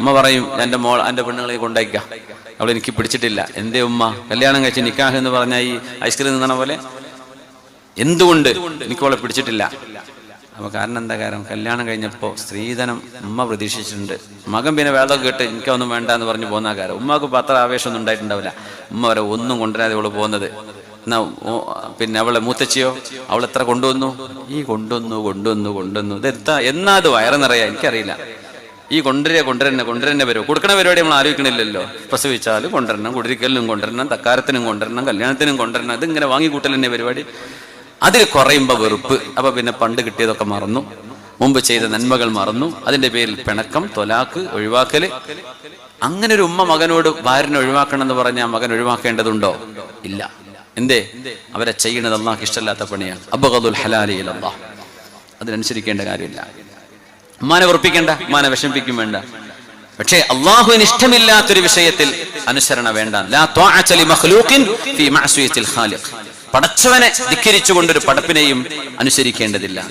ഉമ്മ പറയും എന്റെ മോൾ എന്റെ പെണ്ണുങ്ങളെ കൊണ്ടയക്കാം അവൾ എനിക്ക് പിടിച്ചിട്ടില്ല. എന്തേ ഉമ്മ? കല്യാണം കഴിച്ച് നിക്കാഹ് എന്ന് പറഞ്ഞ ഈ ഐസ്ക്രീം നിന്നണ പോലെ? എന്തുകൊണ്ട് എനിക്ക് അവളെ പിടിച്ചിട്ടില്ല. അപ്പൊ കാരണം എന്താ കാരണം? കല്യാണം കഴിഞ്ഞപ്പോൾ സ്ത്രീധനം ഉമ്മ പ്രതീക്ഷിച്ചിട്ടുണ്ട്. മകൻ പിന്നെ വേദം കേട്ട് എനിക്കൊന്നും വേണ്ട എന്ന് പറഞ്ഞു പോകുന്ന കാര്യം ഉമ്മക്ക് പത്ര ആവേശമൊന്നും ഉണ്ടായിട്ടുണ്ടാവില്ല. ഉമ്മ വരെ ഒന്നും കൊണ്ടുവരാതെ അവൾ പോകുന്നത്. എന്നാ പിന്നെ അവളെ മൂത്തച്ചിയോ? അവൾ എത്ര കൊണ്ടുവന്നു? ഈ കൊണ്ടുവന്നു കൊണ്ടുവന്നു കൊണ്ടുവന്നു. ഇത് എത്താ എന്നാ അത് വയറ് നിറയാ? എനിക്കറിയില്ല. ഈ കൊണ്ടുവരിക കൊണ്ടുവരുന്ന കൊണ്ടുവരുന്ന വരുമോ? കൊടുക്കണ പരിപാടി നമ്മൾ ആലോചിക്കണില്ലല്ലോ. പ്രസവിച്ചാലും കൊണ്ടുവരണം കുടിരിക്കലിനും കൊണ്ടുവരണം തക്കാരത്തിനും കൊണ്ടുവരണം കല്യാണത്തിനും കൊണ്ടുവരണം ഇതിങ്ങനെ വാങ്ങിക്കൂട്ടൽ തന്നെ പരിപാടി. അതിൽ കുറയുമ്പോൾ വെറുപ്പ്. അപ്പോൾ പിന്നെ പണ്ട് കിട്ടിയതൊക്കെ മറന്നു. മുമ്പ് ചെയ്ത നന്മകൾ മറന്നു. അതിന്റെ പേരിൽ പിണക്കം തൊലാക്ക് ഒഴിവാക്കൽ. അങ്ങനെ ഒരു ഉമ്മ മകനോട് ഭാര്യനെ ഒഴിവാക്കണം എന്ന് പറഞ്ഞാൽ മകൻ ഒഴിവാക്കേണ്ടതുണ്ടോ? ഇല്ല. എന്തേ? അവരെ ചെയ്യണത് അള്ളാഹ് ഇഷ്ടമല്ലാത്ത പണിയാണ്. അബഗദുൽ ഹലാലിയിൽ അള്ളാഹ് അതിനനുസരിക്കേണ്ട കാര്യമില്ല. ഉമ്മാനെ ഉറപ്പിക്കേണ്ട ഉമ്മാനെ വിഷമിപ്പിക്കും വേണ്ട. പക്ഷേ അള്ളാഹുവിന് ഇഷ്ടമില്ലാത്തൊരു വിഷയത്തിൽ അനുസരണ വേണ്ട. പടച്ചവനെ ധിക്കരിച്ചുകൊണ്ടൊരു പടപ്പിനെയും അനുസരിക്കേണ്ടതില്ല.